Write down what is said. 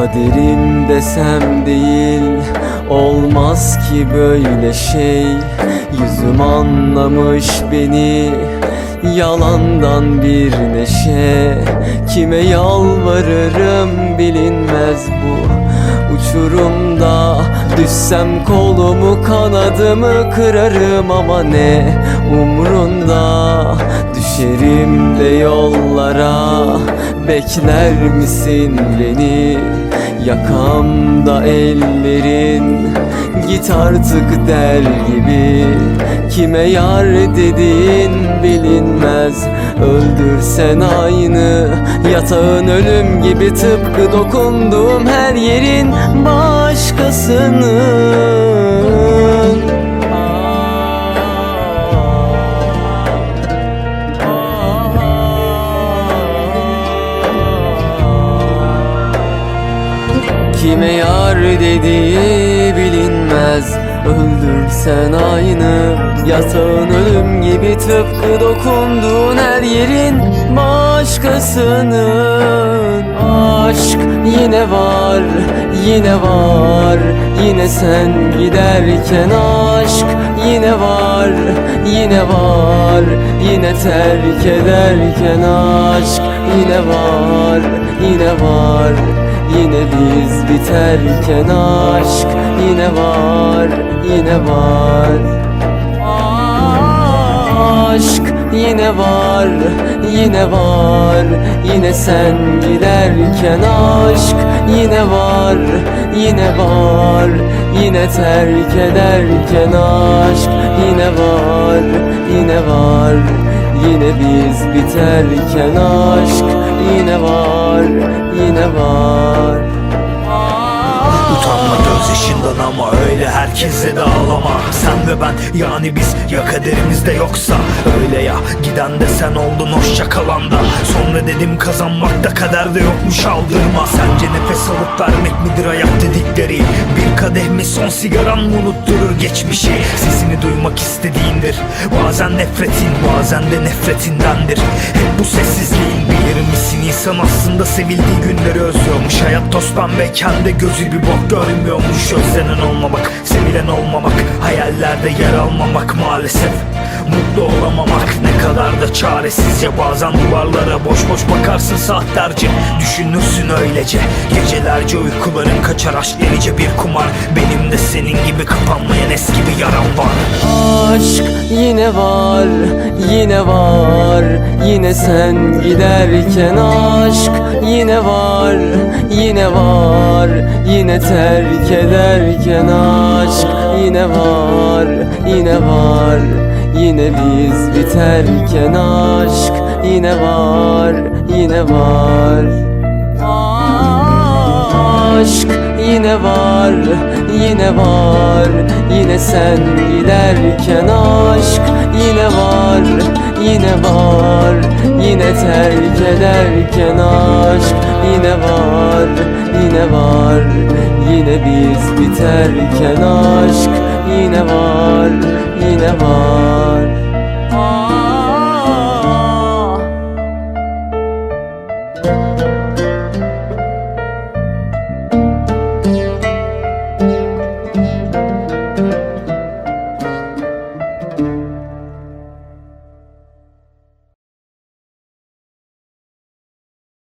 Kaderim desem değil Olmaz ki böyle şey. Yüzüm anlamış beni Yalandan bir neşe. Kime yalvarırım bilinmez bu Uçurumda. Düşsem kolumu kanadımı kırarım ama ne umrunda. Düşerim de yollara bekler misin beni Yakamda ellerin git artık der gibi. Kime yar dediğin bilinmez. Öldürsen aynı yatağın ölüm gibi. Tıpkı dokunduğum her yerin başkasının Kime yar dediği bilinmez. Öldürsen aynı Yatağın ölüm gibi tıpkı dokunduğun her yerin Başkasının. Aşk yine var, yine var. Yine sen giderken aşk yine var, yine var. Yine terk ederken aşk yine var, yine var biterken aşk yine var, yine var. Aşk yine var, yine var. Yine sen giderken aşk yine var, yine var. Yine terk ederken aşk yine var, yine var. Yine biz biterken aşk yine var, yine var Gözyaşından ama öyle herkese de ağlama. Sen ve ben yani biz ya kaderimizde yoksa. Öyle ya giden de sen oldun hoşça kalan da. Sonra dedim kazanmak da kaderde yokmuş aldırma. Sence nefes alıp vermek midir hayat dedikleri? Bir kadeh mi son sigaran mı unutturur geçmişi. Sesini duymak istediğindir. Bazen nefretin bazen de nefretindendir. Hep bu sessizliğin bilir misin? İnsan aslında sevildiği günleri özlüyormuş. Hayat toz pembeyken de gözü bir bok görmüyormuş. Özlenen olmamak, sevilen olmamak Hayallerde yer almamak maalesef. Mutlu olamamak ne kadar da çaresizce. Bazen duvarlara boş boş bakarsın saatlerce Düşünürsün öylece. Gecelerce uykuların kaçar aşk delice bir kumar. Benim senin gibi kapanmayan eski bir yaram var. Aşk yine var, yine var. Yine sen giderken aşk yine var, yine var. Yine terk ederken aşk yine var, yine var. Yine biz biterken aşk yine var, yine var. Aşk yine var, yine var. Yine sen giderken aşk yine var, yine var. Yine terk ederken aşk yine var, yine var. Yine biz biterken aşk yine var, yine var